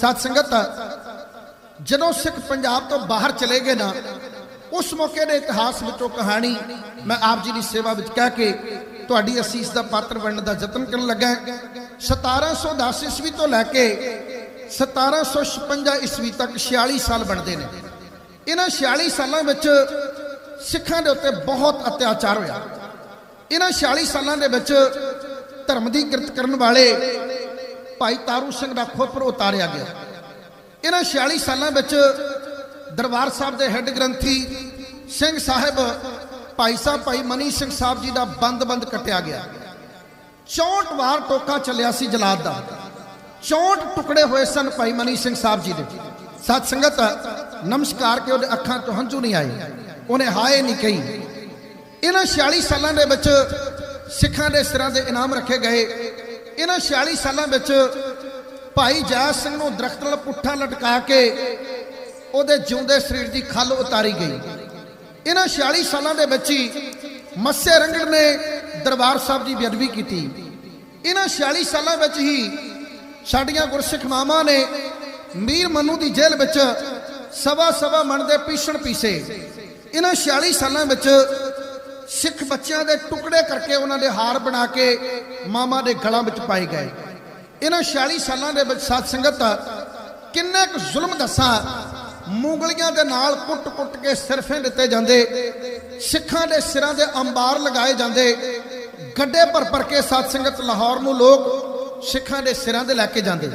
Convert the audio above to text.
ਸਤ ਸੰਗਤ, ਜਦੋਂ ਸਿੱਖ ਪੰਜਾਬ ਤੋਂ ਬਾਹਰ ਚਲੇ ਗਏ ਨਾ, ਉਸ ਮੌਕੇ ਦੇ ਇਤਿਹਾਸ ਵਿੱਚੋਂ ਕਹਾਣੀ ਮੈਂ ਆਪ ਜੀ ਦੀ ਸੇਵਾ ਵਿੱਚ ਕਹਿ ਕੇ ਤੁਹਾਡੀ ਅਸੀਸ ਦਾ ਪਾਤਰ ਬਣਨ ਦਾ ਯਤਨ ਕਰਨ ਲੱਗਾ 1710 ਈਸਵੀ ਤੋਂ ਲੈ ਕੇ 1756 ਈਸਵੀ ਤੱਕ 46 ਸਾਲ ਬਣਦੇ ਨੇ। ਇਹਨਾਂ 46 ਸਾਲਾਂ ਵਿੱਚ ਸਿੱਖਾਂ ਦੇ ਉੱਤੇ ਬਹੁਤ ਅਤਿਆਚਾਰ ਹੋਇਆ। ਇਹਨਾਂ 46 ਸਾਲਾਂ ਦੇ ਵਿੱਚ ਧਰਮ ਦੀ ਕਿਰਤ ਕਰਨ ਵਾਲੇ ਭਾਈ ਤਾਰੂ ਸਿੰਘ ਦਾ ਖੋਪਰ ਉਤਾਰਿਆ ਗਿਆ। ਇਹਨਾਂ 46 ਸਾਲਾਂ ਵਿੱਚ ਦਰਬਾਰ ਸਾਹਿਬ ਦੇ ਹੈੱਡ ਗ੍ਰੰਥੀ ਸਿੰਘ ਸਾਹਿਬ, ਭਾਈ ਸਾਹਿਬ, ਭਾਈ ਮਨੀ ਸਿੰਘ ਸਾਹਿਬ ਜੀ ਦਾ ਬੰਦ-ਬੰਦ ਕੱਟਿਆ ਗਿਆ। 64 ਵਾਰ ਟੋਕਾ ਚੱਲਿਆ ਸੀ ਜਲਾਦ ਦਾ। 64 ਟੁਕੜੇ ਹੋਏ ਸਨ ਭਾਈ ਮਨੀ ਸਿੰਘ ਸਾਹਿਬ ਜੀ ਦੇ। ਸਤ ਸੰਗਤ ਨਮਸਕਾਰ ਕੇ ਉਹਦੇ ਅੱਖਾਂ ਤੋਂ ਹੰਝੂ ਨਹੀਂ ਆਏ। ਉਹਨੇ ਹਾਏ ਨਹੀਂ ਕਹੀ। ਇਹਨਾਂ 46 ਸਾਲਾਂ ਦੇ ਵਿੱਚ ਸਿੱਖਾਂ ਦੇ ਸਿਰਾਂ ਦੇ ਇਨਾਮ ਰੱਖੇ ਗਏ। ਇਹਨਾਂ 46 ਸਾਲਾਂ ਵਿੱਚ ਭਾਈ ਜੈ ਸਿੰਘ ਨੂੰ ਦਰਖਤ ਨਾਲ ਪੁੱਠਾ ਲਟਕਾ ਕੇ ਉਹਦੇ ਜਿਉਂਦੇ ਸਰੀਰ ਦੀ ਖੱਲ ਉਤਾਰੀ ਗਈ। ਇਹਨਾਂ 46 ਸਾਲਾਂ ਦੇ ਵਿੱਚ ਹੀ ਮੱਸੇ ਰੰਗੜ ਨੇ ਦਰਬਾਰ ਸਾਹਿਬ ਦੀ ਬੇਅਦਬੀ ਕੀਤੀ। ਇਹਨਾਂ 46 ਸਾਲਾਂ ਵਿੱਚ ਹੀ ਸਾਡੀਆਂ ਗੁਰਸਿੱਖ ਮਾਵਾਂ ਨੇ ਮੀਰ ਮਨੂ ਦੀ ਜੇਲ੍ਹ ਵਿੱਚ ਸਵਾ ਸਵਾ ਮਣ ਦੇ ਪੀਸਣ ਪੀਸੇ। ਇਹਨਾਂ 46 ਸਾਲਾਂ ਵਿੱਚ ਸਿੱਖ ਬੱਚਿਆਂ ਦੇ ਟੁਕੜੇ ਕਰਕੇ ਉਹਨਾਂ ਦੇ ਹਾਰ ਬਣਾ ਕੇ ਮਾਮਾ ਦੇ ਗਲਾਂ ਵਿੱਚ ਪਾਏ ਗਏ। ਇਹਨਾਂ 46 ਸਾਲਾਂ ਦੇ ਵਿੱਚ ਸਾਧ ਸੰਗਤ ਕਿੰਨੇ ਕੁ ਜ਼ੁਲਮ ਦੱਸਾਂ, ਮੁਗਲੀਆਂ ਦੇ ਨਾਲ ਕੁੱਟ-ਕੁੱਟ ਕੇ ਸਿਰਫੇ ਦਿੱਤੇ ਜਾਂਦੇ, ਸਿੱਖਾਂ ਦੇ ਸਿਰਾਂ ਦੇ ਅੰਬਾਰ ਲਗਾਏ ਜਾਂਦੇ, ਗੱਡੇ ਭਰ ਭਰ ਕੇ ਸਾਧ ਸੰਗਤ ਲਾਹੌਰ ਨੂੰ ਲੋਕ ਸਿੱਖਾਂ ਦੇ ਸਿਰਾਂ ਦੇ ਲੈ ਕੇ ਜਾਂਦੇ।